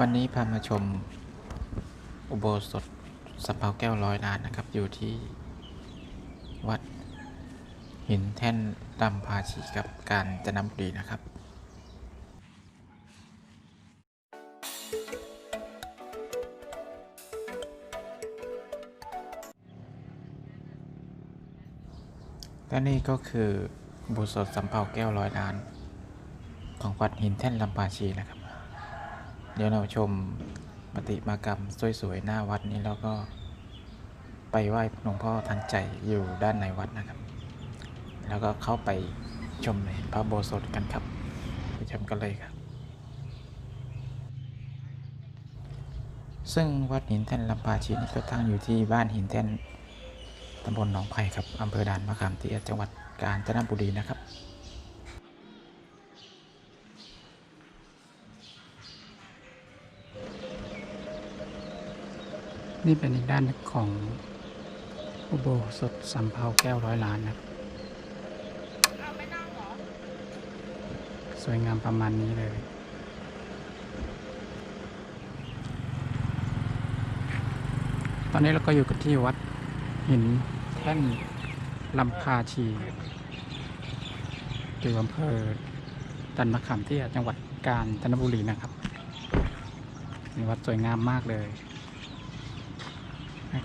วันนี้พามาชมอุโบสถสะเพาแก้วร้อยล้านนะครับ อยู่ที่วัดหินแท่นลำพาชีกับการจะนบุรีนะครับ และนี่ก็คืออุโบสถสำเภาแก้วร้อยล้าน ของวัดหินแท่นลำพาชีนะครับ เดี๋ยวเราชมปฏิมากรรมสวยๆหน้าวัดนี้แล้วก็ไปไหว้หลวงพ่อทันใจอยู่ด้านในวัดนะครับ แล้วก็เข้าไปชมในพระโบสถกันครับไปชมกันเลยครับ ซึ่งวัดหินแท่นลำปาชีนี่ก็ตั้งอยู่ที่บ้านหินแท่นตำบลหนองไผ่ครับอำเภอด่านมะขามเตี้ยจังหวัดกาญจนบุรีนะครับ นี่เป็นอีกด้านของอุโบสถสำเภาแก้วร้อยล้านนะครับสวยงามประมาณนี้เลยตอนนี้เราก็อยู่กันที่วัดหินแท่นลำพาชีอยู่อำเภอดันมะขามเตี้ยจังหวัดกาญจนบุรีนะครับนี่วัดสวยงามมากเลย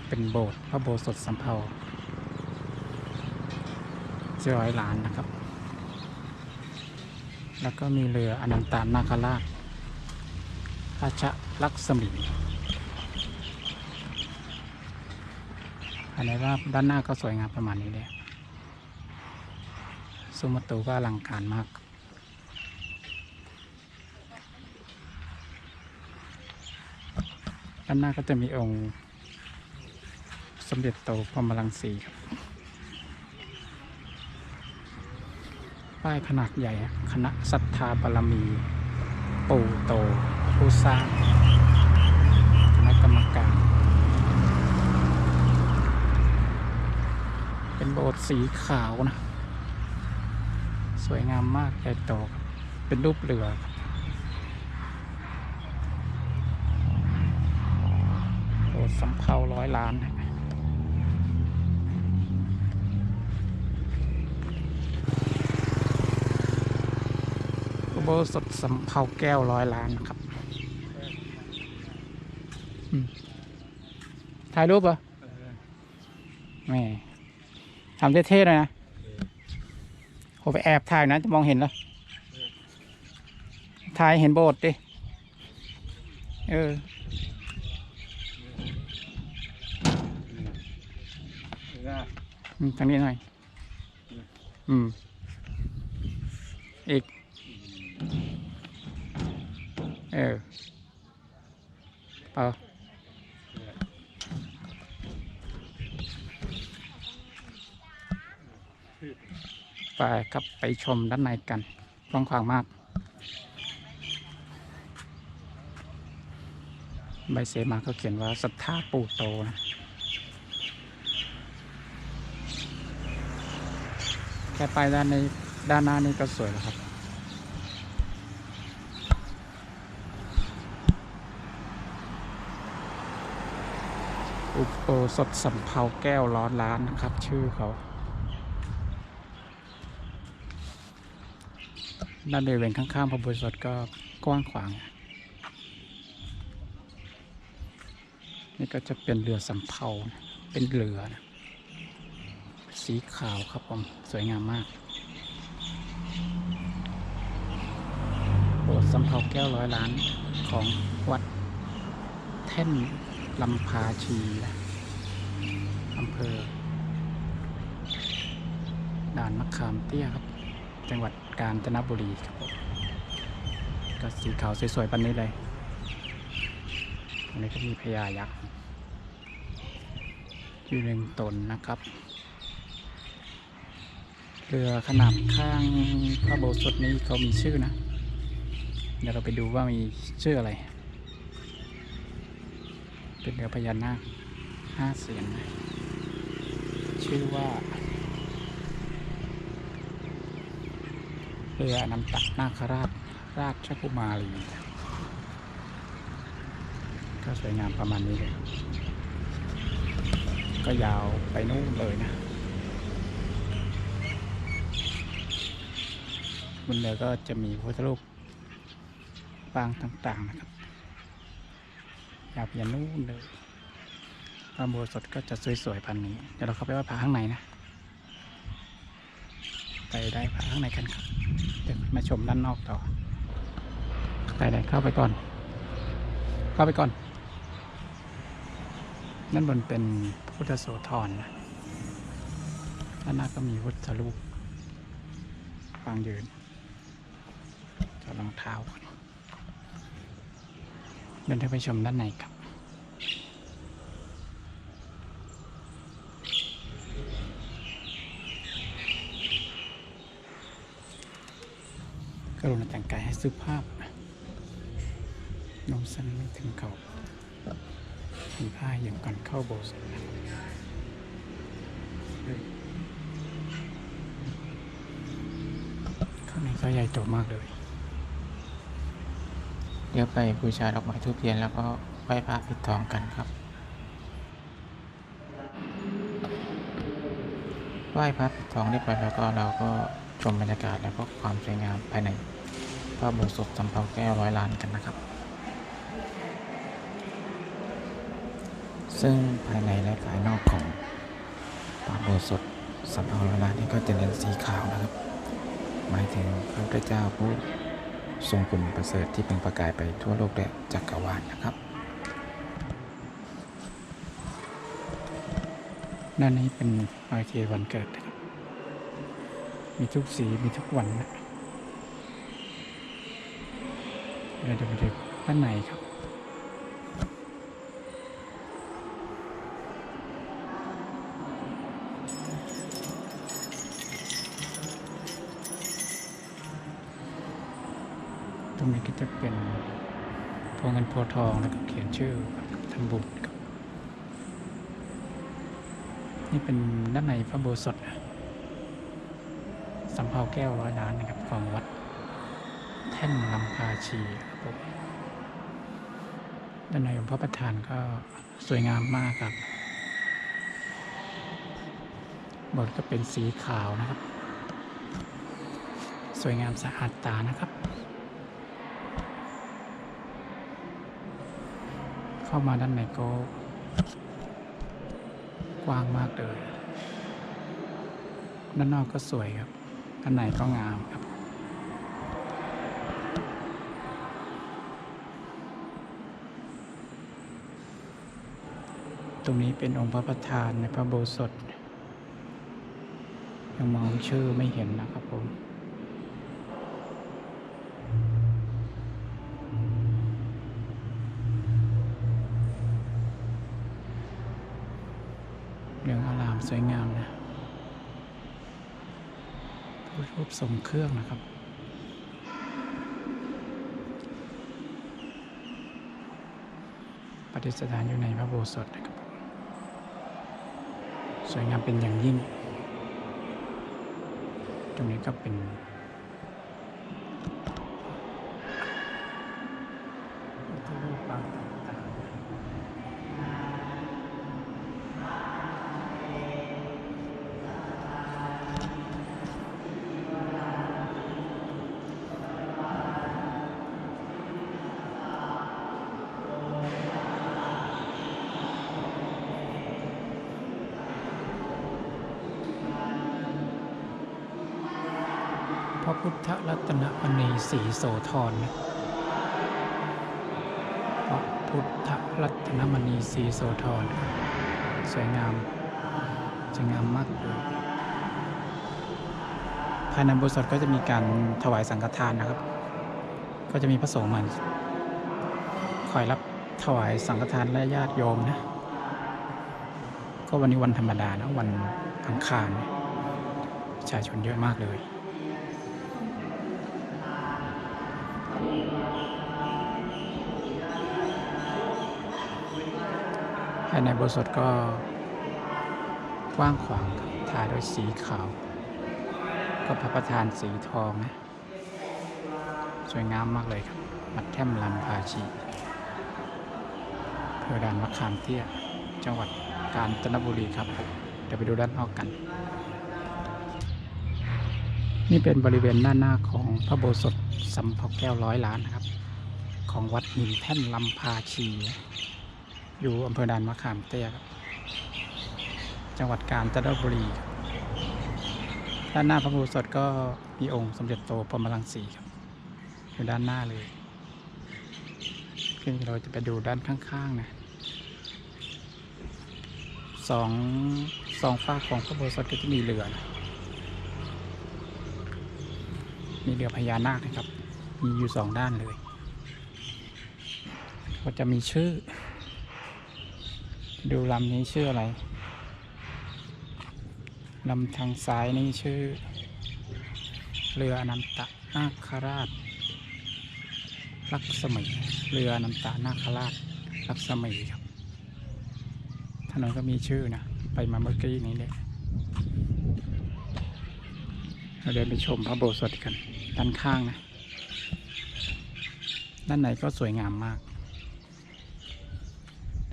เป็นโบสถ์พระโบสถ์สำเภาเจ็ดร้อยล้านนะครับ แล้วก็มีเรืออนันตานาคราชราชลักษมีอันนี้ว่าด้านหน้าก็สวยงามประมาณนี้เลยซุ้มประตูก็อลังการมากด้านหน้าก็จะมีองค์ สมเด็จโตพรมรังสีครับ ป้ายขนาดใหญ่ คณะศรัทธาบารมี ปู่โต ผู้สร้าง คณะกรรมการ เป็นโบสถ์สีขาวนะ สวยงามมากใหญ่โต เป็นรูปเรือครับโบสถ์สำเภาร้อยล้านนะ สถสำเภาแก้วร้อยล้านนะครับอืมถ่ายรูปเหรอแหม่ทำเท่ๆเลยนะผมไปแอบถ่ายนะจะมองเห็นแล้วถ่ายเห็นโบสถ์ดิ เอออืมทางนี้หน่อย อืม อีก เออเอาไปครับไปชมด้านในกันกว้างขวางมาก ใบเสมาเขาเขียนว่าศรัทธาปู่โตนะแค่ไปด้านในด้านหน้านี่ก็สวยแล้วครับ อุโบสถสำเภาแก้วร้อนล้านนะครับ ชื่อเขาด้านบริเวณข้างๆพระอุโบสถก็กว้างขวาง นี่ก็จะเป็นเรือสำเภาเป็นเรือนะสีขาวครับผมสวยงามมากโบสถ์สำเภาแก้วร้อยล้านของวัดแท่น ลำพาชีอำเภอ ด่านมะขามเตี้ยครับ จังหวัดกาญจนบุรีครับผมก็สีขาวสวยๆปันนี้เลยอันนี้ก็มีพญายักษ์อยู่หนึ่งตนนะครับ เรือขนาดข้างพระโบสถนี้เขามีชื่อนะ เดี๋ยวเราไปดูว่ามีชื่ออะไร เป็นเรือพญานาคห้าเสียนนะชื่อว่า เรืออนันตนาคราช ราชกุมารีก็สวยงามประมาณนี้เลยก็ยาวไปนู่นเลยนะบนเรือก็จะมีพระพุทธรูปปางต่างๆนะครับ ยาวไปยันนู่นเลยพระโบสถก็จะสวยๆพันนี้ เดี๋ยวเราเข้าไปว่าพระข้างในนะ ไปได้พระข้างในกันครับ เดี๋ยวมาชมด้านนอกต่อ ไปไหนเข้าไปก่อน เข้าไปก่อน นั่นบนเป็นพุทธโสธรนะด้านหน้าก็มีพุทธรูปวางยืนจอดรองเท้าก่อน เดินไปชมด้านในครับ กรุณาแต่งกายให้สุภาพนมสั้นไม่ถึงเขามีผ้าอย่างก่อนเข้าโบสถ์ข้างในก็ใหญ่โตมากเลย เดี๋ยวไปบูชาดอกไม้ทูบเทียนแล้วก็ไหว้พระปิดทองกันครับ ไหว้พระปิดทองเรียบร้อยแล้วก็เราก็ชมบรรยากาศแล้วก็ความสวยงามภายในพระโบสถ์สำเภาแก้วร้อยล้านกันนะครับ ซึ่งภายในและภายนอกของพระโบสถสำเภาร้อยล้านนี่ก็จะเน้นสีขาวนะครับ หมายถึงพระพุทธเจ้าผู้ ทรงคุณประเสริฐที่เป็นประกายไปทั่วโลกและจักรวาลนะครับ ด้านนี้เป็นไอเทวันเกิดนะครับ มีทุกสีมีทุกวันนะเดี๋ยวไปดูด้านในครับ รงนี้ก็จะเป็นพวงเงินพธิ์ทองแล้วก็เขียนชื่อทำบุญครับนี่เป็นด้านในพระโบสถสำเภาแก้วร้อยล้านนะครับของวัด แท่นลำพาชีครับผมด้านในองค์พระประธานก็สวยงามมากครับบสถ์ก็เป็นสีขาวนะครับ สวยงามสะอาดตานะครับ เข้ามาด้านในก็กว้างมากเลย ด้านนอกก็สวยครับ ด้านในก็งามครับ ตรงนี้เป็นองค์พระประธานในพระโบสถยังมองชื่อไม่เห็นนะครับผม เหลืองอารามสวยงามนะ พระรูปทรงเครื่องนะครับ ปฏิสถานอยู่ในพระโบสถนะครับ สวยงามเป็นอย่างยิ่ง ตรงนี้ก็เป็นพระรูปปางต่างๆ พระพุทธรัตนมณีสีโสธรนะพระพุทธรัตนมณีสีโสธรสวยงามสวยงามมากเลยภายในโบสถ์ก็จะมีการถวายสังฆทานนะครับ ก็จะมีพระสงฆ์มาคอยรับถวายสังฆทานและญาติโยมนะ ก็วันนี้วันธรรมดานะวันอังคารประชาชนเยอะมากเลย ภายในโบสถ์ก็กว้างขวางทาด้วยสีขาว ก็พระประธานสีทองนะ สวยงามมากเลยครับวัดแท่มลำพาชีเภอดานมะขามเตี้ย จังหวัดกาญจนบุรีครับ เดี๋ยวไปดูด้านนอกกัน นี่เป็นบริเวณด้านหน้าของพระโบสถ์สำเภาแก้วร้อยล้านนะครับ ของวัดหินแท่นลำพาชี อยู่อำเภอด่านมะขามเตี้ยครับจังหวัดกาญจนบุรี ด้านหน้าพระโบสถก็มีองค์สมเด็จโตพรมรังสีครับ อยู่ด้านหน้าเลยคือเราจะไปดูด้านข้างๆนะสองสองฝากของพระโบสถก็จะมีเรือนะมีเรือพญานาคนะครับ มีอยู่สองด้านเลย ก็จะมีชื่อ ดูลำนี้ชื่ออะไรลำทางซ้ายนี่ชื่อ เรืออนันตนาคราช ลักษมีเรืออนันตนาคราช ลักษมีครับถนนก็มีชื่อนะ ไปมาเมื่อกี้นี้เลยเราเดินไปชมพระโบสถกันด้านข้างนะ ด้านในก็สวยงามมาก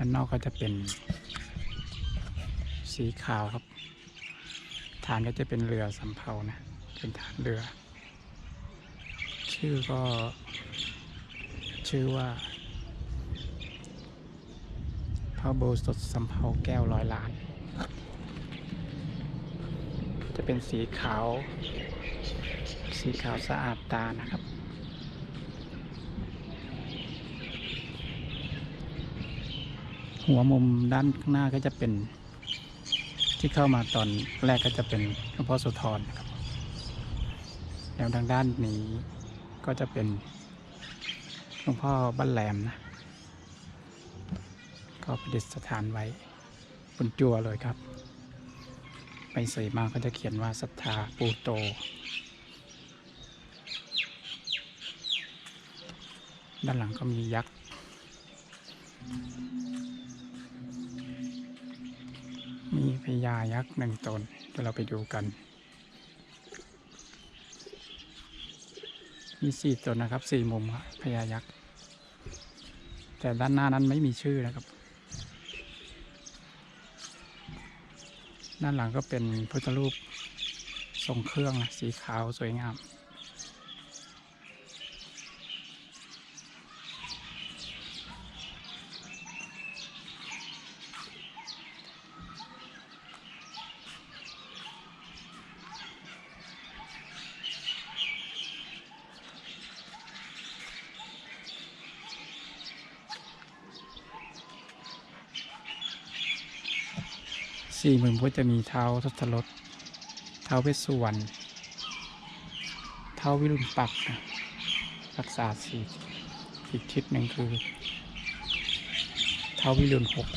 ด้านนอกก็จะเป็นสีขาวครับ ฐานก็จะเป็นเรือสำเภานะ เป็นฐานเรือ ชื่อก็ ชื่อว่าพระโบสถสำเภาแก้วร้อยล้าน จะเป็นสีขาว สีขาวสะอาดตานะครับ หัวมุมด้านข้างหน้าก็จะเป็น ที่เข้ามาตอนแรกก็จะเป็นหลวงพ่อโสุธรครับแล้วทางด้านนี้ก็จะเป็นหลวงพ่อบ้านแหลมนะ ก็ประดิษฐานไว้บนจั่วเลยครับ ไปเสยมาก็จะเขียนว่าศรัทธาปูโต ด้านหลังก็มียักษ์ พญายักษ์หนึ่งตนเดี๋ยวเราไปดูกัน มีสี่ตนนะครับสี่มุมพญายักษ์แต่ด้านหน้านั้นไม่มีชื่อนะครับ ด้านหลังก็เป็นพุทธรูปทรงเครื่องนะสีขาวสวยงาม สี่มุมก็จะมีเท้าทศรถเท้าเวสสุวรรณเท้าวิรุณปักนะรักษาสี่อีกทิศหนึ่งคือเท้าวิรุณหก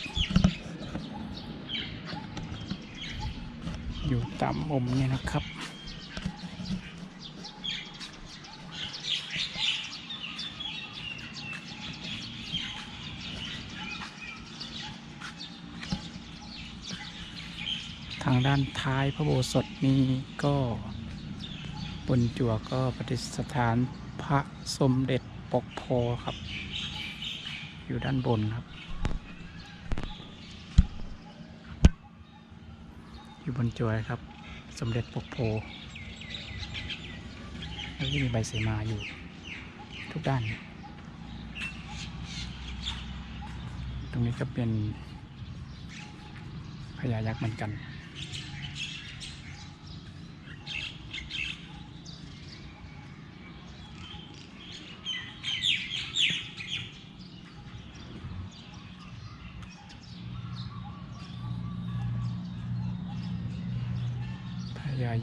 อยู่ตามมุมนี้นะครับ ด้านท้ายพระโบสถนี้ก็บนจั่วก็ประดิษฐานพระสมเด็จปกโพครับ อยู่ด้านบนครับ อยู่บนจั่วครับ สมเด็จปกโพแล้วก็มีใบเสมาอยู่ทุกด้าน ตรงนี้ก็เป็นพญายักษ์เหมือนกัน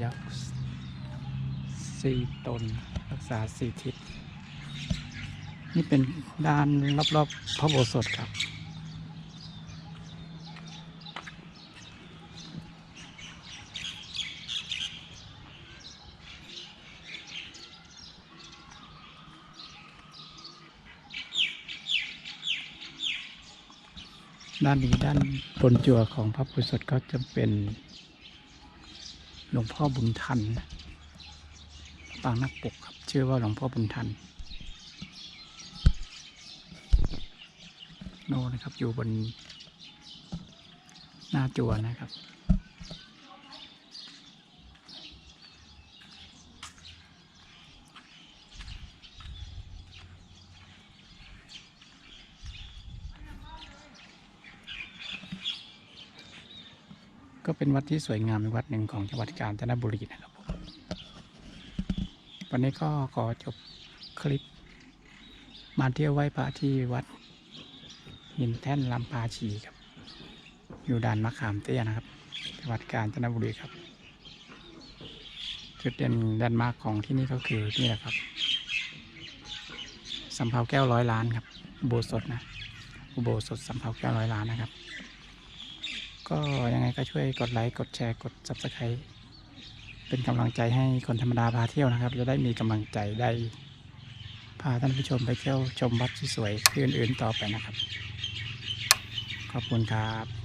ยักษ์สี่ตน รักษาสี่ทิศ นี่เป็นด้านรอบๆพระโบสถครับ ด้านนี้ด้านบนจั่วของพระโพธิสัตว์ก็จะเป็น หลวงพ่อบุญทันปางนักปกครับ ชื่อว่าหลวงพ่อบุญทันโน่นะครับอยู่บนหน้าจัวนะครับ เป็นวัดที่สวยงามวัดหนึ่งของจังหวัดกาญจนบุรีนะครับผมวันนี้ก็ขอจบคลิป มาเที่ยวไหว้พระที่วัด หินแท่นลำพาชีครับ อยู่ด่านมะขามเตี้ยนะครับ จังหวัดกาญจนบุรีครับจุดเด่นแลนมาร์คของที่นี่ก็คือนี่แหละครับสำเภาแก้วร้อยล้านครับอุโบสถนะอุโบสถสำเภาแก้วร้อยล้านนะครับ ก็ยังไงก็ช่วยกดไลค์กดแชร์กด Subscribe เป็นกำลังใจให้คนธรรมดาพาเที่ยวนะครับ จะได้มีกำลังใจได้พาท่านผู้ชมไปเที่ยวชมวัดที่สวยๆที่อื่นๆต่อไปนะครับ ขอบคุณครับ